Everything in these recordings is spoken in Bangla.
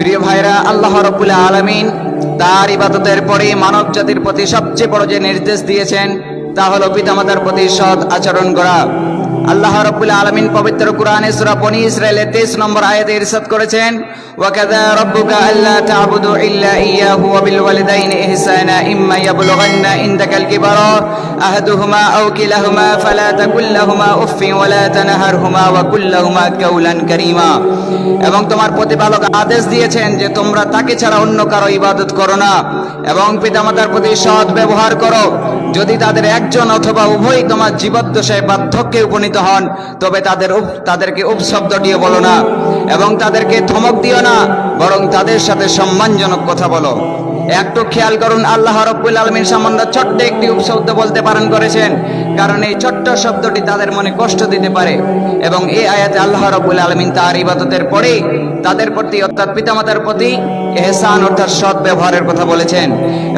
প্রিয় ভাইরা, আল্লাহ রব্বুল আলমিন তার ইবাদতের পরে মানব জাতির প্রতি সবচেয়ে বড় যে নির্দেশ দিয়েছেন, তা হলো পিতামাতার প্রতি সৎ আচরণ করা। আল্লাহ রব্বুল আলমিন পবিত্র কোরআনে সূরা বনি ইসরায়েলের 23 নম্বর আয়াতে ইরশাদ করেছেন, ওয়াকাযা রাব্বুকা আল্লা তা'বুদু ইল্লা ইয়াহু ওয়া বিল ওয়ালিদাইনি ইহসানা ইম্মা ইয়াবলুগান্না ইনদাকাল কিবারা, আহাদুহুমা আও কিলাহুমা ফালা তাকুল লাহুমা উফফিন ওয়া লা তানহারহুমা ওয়া কুল লাহুমা কাওলান কারীমা। এবং তোমার প্রতিপালক আদেশ দিয়েছেন যে তোমরা তাকে ছাড়া অন্য কারও ইবাদত করো না, এবং পিতামাতার প্রতি সৎ ব্যবহার করো। যদি তাদের একজন অথবা উভয় তোমার জীবদ্দশায় বার্ধক্যে উপনীত হন, তবে তাদের তাদেরকে উপশব্দটিও বলো না এবং তাদেরকে ধমক দিও না, বরং তাদের সাথে সম্মানজনক কথা বলো। একটু খেয়াল করুন, আল্লাহ রব্বুল আলমীর সামান্য ছোট্ট একটি উপশব্দ বলতে পালন করেছেন, কারণ এই ছোট্ট শব্দটি তাদের মনে কষ্ট দিতে পারে এবং এই আয়াতে আল্লাহ রব্বুল আলমিন তার ইবাদতের পরে তাদের প্রতি অর্থাৎ পিতামাতার প্রতি এহসান অর্থাৎ সৎ ব্যবহারের কথা বলেছেন।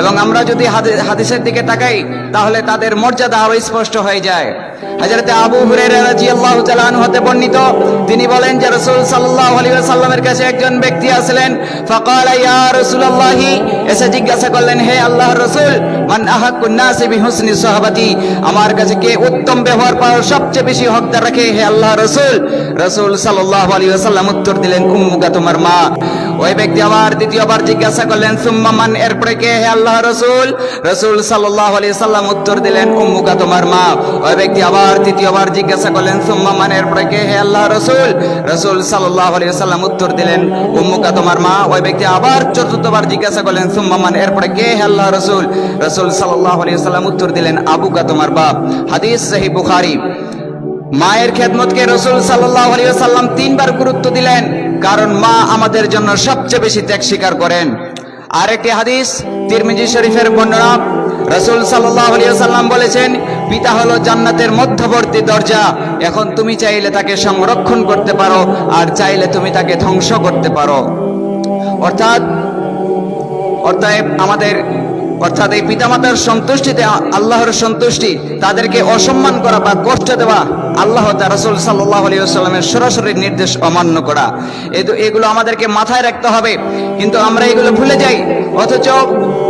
এবং আমরা যদি হাদিসের দিকে তাকাই, তাহলে তাদের মর্যাদা আরও স্পষ্ট হয়ে যায়। আবু হতে বর্ণিত, তিনি বলেন যে রাসূল ওয়াসাল্লামের কাছে একজন ব্যক্তি আসলেন এসে জিজ্ঞাসা করলেন, হে আল্লাহর রাসূল আমার কাছে কে উত্তম ব্যবহার পাওয়ার সবচেয়ে বেশি হকদার রাখে? হে আল্লাহ রসুল রসুল সাল্লাল্লাহু আলাইহি ওয়াসাল্লাম উত্তর দিলেন উম্মুকা তোমার মা। ওই ব্যক্তি আবার দ্বিতীয়বার জিজ্ঞাসা করলেন, সুম্মা মান? এরপরে কে? হে আল্লাহ রসুল। রসুল সাল্লাল্লাহু আলি সাল্লাম উত্তর দিলেন, উম্মুকা তোমার মা। ওই ব্যক্তি আবার তৃতীয়বার জিজ্ঞাসা করলেন, সুম্মা মান? এরপরে কে? হে আল্লাহ রসুল। রসুল সাল্লাল্লাহু আলি সাল্লাম উত্তর দিলেন, উম্মুকা তোমার মা? ওই ব্যক্তি আবার চতুর্থবার জিজ্ঞাসা করলেন, সুম্মা মান? এরপরে কে? হে আল্লাহ রসুল। রসুল সাল্লাল্লাহু আলি সাল্লাম উত্তর দিলেন, আবুকা তোমার বাপ। হাদিস সহিহ বুখারী। মায়ের খেদমতকে রসুল সাল্লাম তিনবার গুরুত্ব দিলেন, কারণ মা আমাদের জন্য সবচেয়ে বেশি ত্যাগ স্বীকার করেন। আরেকটি হাদিস, তিরমিজি শরীফের বর্ণনা, রসুল সাল্লাম বলেছেন, পিতা হলো জান্নাতের মধ্যবর্তী দরজা, এখন তুমি চাইলে তাকে সংরক্ষণ করতে পারো, আর চাইলে তুমি তাকে ধ্বংস করতে পারো। অর্থাৎ অর্থাৎ আমাদের অর্থাৎ এই পিতামাতার সন্তুষ্টিতে, আল্লাহর সন্তুষ্টি, তাদেরকে অসম্মান করা বা কষ্ট দেওয়া, আল্লাহ তার রসুল সাল্লাহ আলিয়াল্লামের সরাসরি নির্দেশ অমান্য করা। এগুলো আমাদেরকে মাথায় রাখতে হবে। কিন্তু আমরা এগুলো ভুলে যাই, অথচ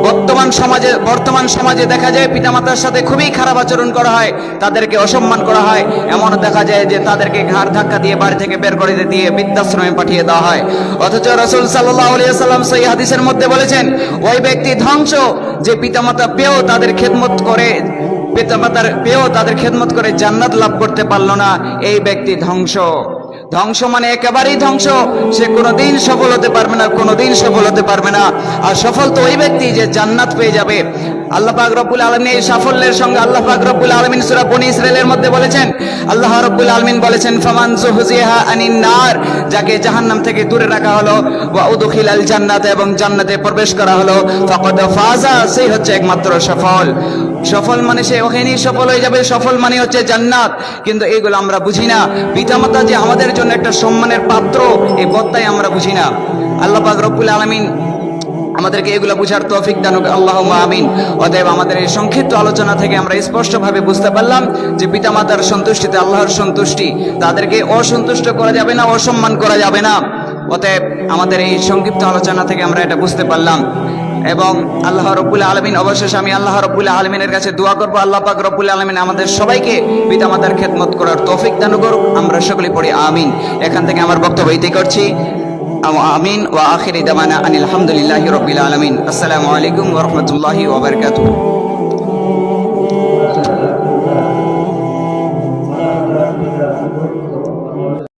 বর্তমান সমাজে বর্তমান সমাজে দেখা যায় পিতামাতার সাথে খুবই খারাপ আচরণ করা হয়, তাদেরকে অসম্মান করা হয়। এমনও দেখা যায় যে তাদেরকে ঘাড় ধাক্কা দিয়ে বাড়ি থেকে বের করে দিয়ে বৃদ্ধাশ্রমে পাঠিয়ে দেওয়া হয়। অথচ রসুল সাল্লাহ আলিয়াল্লাম সেই হাদিসের মধ্যে বলেছেন, ওই ব্যক্তি ধ্বংস যে পিতামাতা পেয়েও তাদের খেদমত করে, পিতামাতার পেয়েও তাদের খেদমত করে জান্নাত লাভ করতে পারল না, এই ব্যক্তি ধ্বংস। ধ্বংস মানে একেবারেই ধ্বংস। সে কোনোদিন সফল হতে পারবে না, কোনোদিন সফল হতে পারবে না। আর সফল তো ওই ব্যক্তি যে জান্নাত পেয়ে যাবে। আল্লাহ পাক রব্বুল আলমিন এই সাফল্যের সঙ্গে আল্লাহ পাক রব্বুল আলমিন সুরা বনি ইসরায়েলের মধ্যে বলেছেন, আল্লাহ রব্বুল আলমিন বলেছেন, ফামান জুহজিহা আনিন নার যাকে জাহান্নাম থেকে দূরে রাখা হলো, ওয়া উদখিলাল জান্নাত এবং জান্নাতে প্রবেশ করা হলো, ফাকাদ ফাজা সেই হচ্ছে একমাত্র সফল। সফল মানে সে ওখানেই সফল হয়ে যাবে। সফল মানে হচ্ছে জান্নাত। কিন্তু এগুলো আমরা বুঝি না। পিতামাতা যে আমাদের জন্য একটা সম্মানের পাত্র, এই পথটাই আমরা বুঝি না। আল্লাহ পাক রব্বুল আলমিন আমাদেরকে এগুলো বুঝার তৌফিক দানুক আল্লাহ আমিন। অতএব আমাদের এই সংক্ষিপ্ত আলোচনা থেকে আমরা স্পষ্টভাবে বুঝতে পারলাম যে পিতামাতার সন্তুষ্টিতে আল্লাহর সন্তুষ্টি, তাদেরকে অসন্তুষ্ট করা যাবে না, অসম্মান করা যাবে না। অতএব আমাদের এই সংক্ষিপ্ত আলোচনা থেকে আমরা এটা বুঝতে পারলাম। এবং আল্লাহ রব্বুল আলমিন, অবশেষে আমি আল্লাহ রব্বুল আলমিনের কাছে দোয়া করব। আল্লাহ পাক রব্বুল আলমিন আমাদের সবাইকে পিতামাতার খেদমত করার তৌফিক দান করুক। আমরা সকলে পড়ি আমিন। এখান থেকে আমার বক্তব্য ইতি করছি। আমিন ওয়া আখিরি দামানা আনিল হামদুলিল্লাহি রব্বিল আলমিন। আসসালামু আলাইকুম ওয়া রাহমাতুল্লাহি ওয়া বারাকাতুহু।